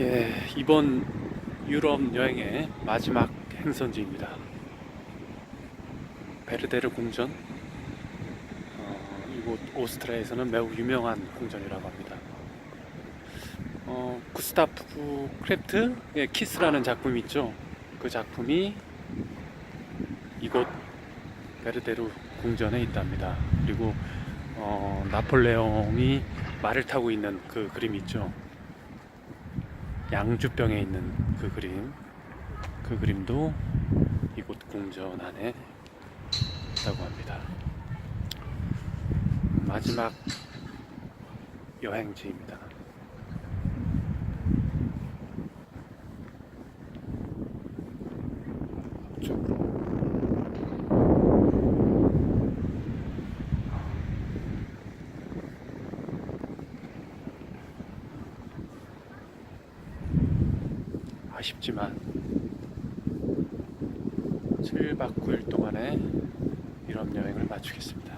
예, 이번 유럽 여행의 마지막 행선지입니다. 베르데르 궁전. 어, 이곳 오스트리아에서는 매우 유명한 궁전이라고 합니다. 어, 구스타프 크레프트의 키스라는 작품이 있죠. 그 작품이 이곳 베르데르 궁전에 있답니다. 그리고 어, 나폴레옹이 말을 타고 있는 그 그림이 있죠. 양주병에 있는 그 그림 그 그림도 이곳 궁전 안에 있다고 합니다. 마지막 여행지입니다. 앞쪽으로 아쉽지만 7박 9일 동안의 유럽 여행을 마치겠습니다.